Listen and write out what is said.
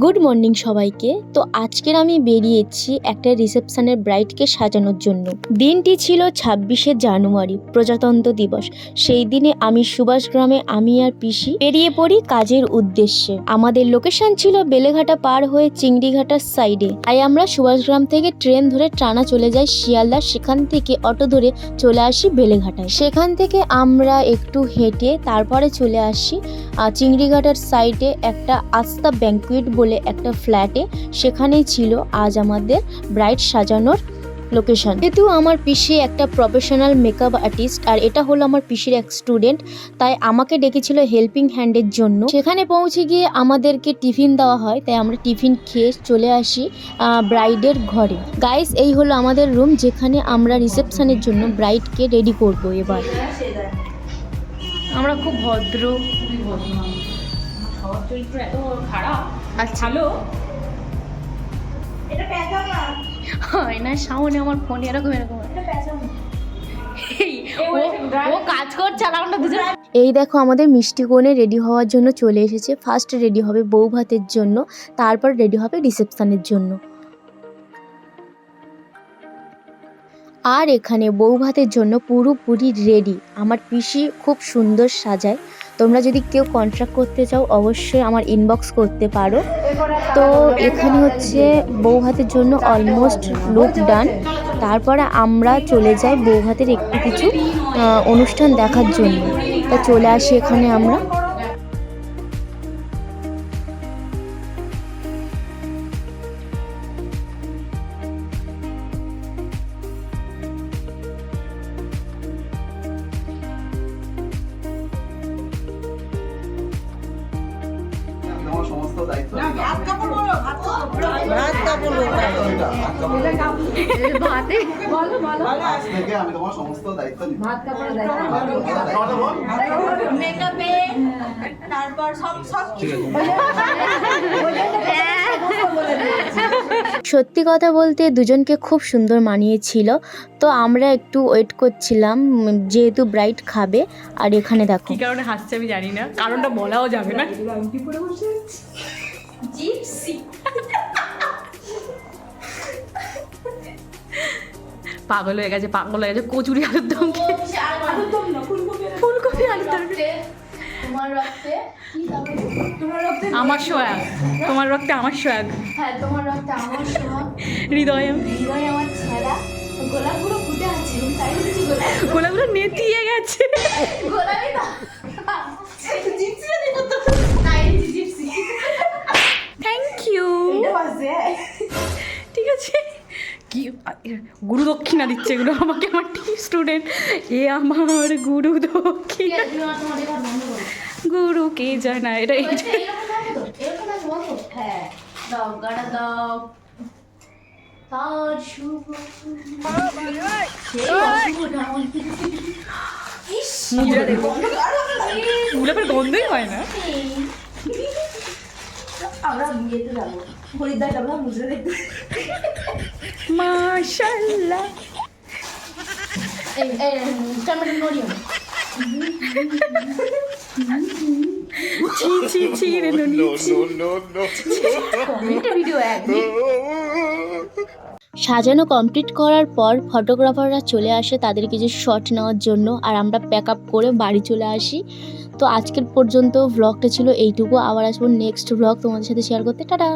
Good morning সবাইকে। তো আজকের আমি বেরিয়েছি একটা রিসেপশনের ব্রাইডকে সাজানোর জন্য। দিনটি ছিল ছাব্বিশে জানুয়ারি, প্রজাতন্ত্র দিবস। সেই দিনে আমি সুভাষ গ্রামে আমি আর পিসি বেরিয়ে পড়ি কাজের উদ্দেশ্যে। আমাদের লোকেশন ছিল বেলেঘাটা পার হয়ে চিংড়িঘাটার সাইডে। তাই আমরা সুভাষগ্রাম থেকে ট্রেন ধরে টানা চলে যাই শিয়ালদা, সেখান থেকে অটো ধরে চলে আসি বেলেঘাটায়। সেখান থেকে আমরা একটু হেঁটে তারপরে চলে আসি চিংড়িঘাটার সাইডে একটা আস্থা ব্যাঙ্কুয়েট বলে একটা ফ্ল্যাটে সেখানেই ছিল আজ আমাদের ব্রাইড সাজানোর লোকেশন যেহেতু আমার পিসি একটা প্রফেশনাল মেকআপ আর্টিস্ট আর এটা হলো আমার পিসির এক স্টুডেন্ট তাই আমাকে ডেকেছিল হেল্পিং হ্যান্ডের জন্য। সেখানে পৌঁছে গিয়ে আমাদেরকে টিফিন দেওয়া হয় তাই আমরা টিফিন খেয়ে চলে আসি ব্রাইডের ঘরে। গাইস এই হলো আমাদের রুম যেখানে আমরা রিসেপশনের জন্য ব্রাইডকে রেডি করব এবার। আমরা খুব ভদ্র। চরিত্র এত খারাপ। ভালো হয় না সামনে আমার ফোন এরকম এরকম। ও- ও কাজ করছে আর আমরা দুজন এই দেখো আমাদের মিষ্টি কোণে রেডি হওয়ার জন্য চলে এসেছে। ফার্স্ট রেডি হবে বউ ভাতের জন্য তারপর রেডি হবে রিসেপশনের জন্য। আর এখানে বউ ভাতের জন্য পুরোপুরি রেডি আমার পিসি খুব সুন্দর সাজায়। তোমরা যদি কেউ কন্ট্রাক্ট করতে চাও, অবশ্যই আমার ইনবক্স করতে পারো। তো এখানে হচ্ছে বউ হাতের জন্য অলমোস্ট লুক ডান তারপরে আমরা চলে যাই বউ হাতের একটু কিছু অনুষ্ঠান দেখার জন্য। তা চলে আসি এখানে আমরা। দায়িত্ব। ভাত কাপড় ভাত কাপড় ভাতে বলো বলো। আজ থেকে আমি তোমার সমস্ত দায়িত্ব নিব। ভাত কাপড় মেকআপে তারপর সব সব কিছু সত্যি কথা বলতে দুজনকে খুব সুন্দর মানিয়েছিল। তো আমরা একটু ওয়েট করছিলাম যেহেতু ব্রাইট খাবে আর এখানে দেখো। কি কারণে হাসছে আমি জানি না কারণটা বলাও যাবে না। জিপসি পাগল হয়ে গেছে পাগল হয়ে গেছে কচুরি আলুর দম। ফুলকপি আলুর দম। তোমার রক্তে আমার সোয়াগ। তোমার রক্তে আমার সোয়াগ। হ্যাঁ তোমার রক্তে আমার হৃদয়। হৃদয় আমার গোলাপগুলো ফুটে আছে তাই বলছি গোলাপ গোলাগুলো নেতিয়ে গেছে। গোলাপই না জিপসি দিব তো। তাই জিপসি। থ্যাংক ইউ ঠিক আছে। কি গুরু দক্ষিণা দিচ্ছে এগুলো আমাকে আমার স্টুডেন্ট এ আমার গুরু দক্ষিণা। গুরু কে জানা এটা হ্যাঁ গোলাপের গন্ধই হয় না মাশাল্লাহ এই এই ক্যামেরা নড়িও। ছি ছি ছি রে ননি ছি। কমেন্টে ভিডিও একদম সাজানো কমপ্লিট করার পর ফটোগ্রাফাররা চলে আসে তাদের কিছু শট নেওয়ার জন্য আর আমরা প্যাক আপ করে বাড়ি চলে আসি। তো আজকের পর্যন্ত ভ্লগটা ছিল এইটুকু। আবার আসব নেক্সট ভ্লগ তোমাদের সাথে শেয়ার করতে। টাটা!